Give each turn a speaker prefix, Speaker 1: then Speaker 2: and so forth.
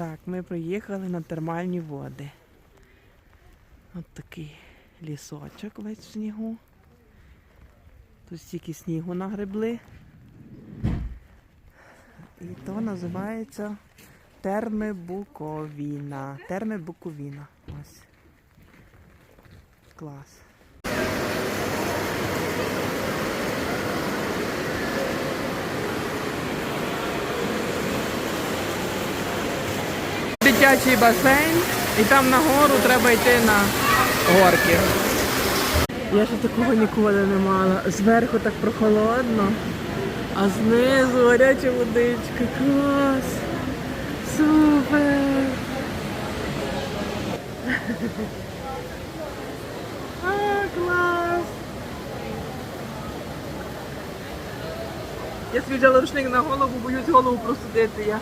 Speaker 1: Так, ми приїхали на термальні води. От такий лісочок весь в снігу. Тут стільки снігу нагребли. І то називається Терми Буковіна. Терми Буковіна. Ось. Клас. Дитячий басейн, і там нагору треба йти на горки. Я ще такого ніколи не мала. Зверху так прохолодно, а знизу гаряча водичка. Клас! Супер! А, клас! Я свій взяла рушник на голову, боюсь голову просудити я.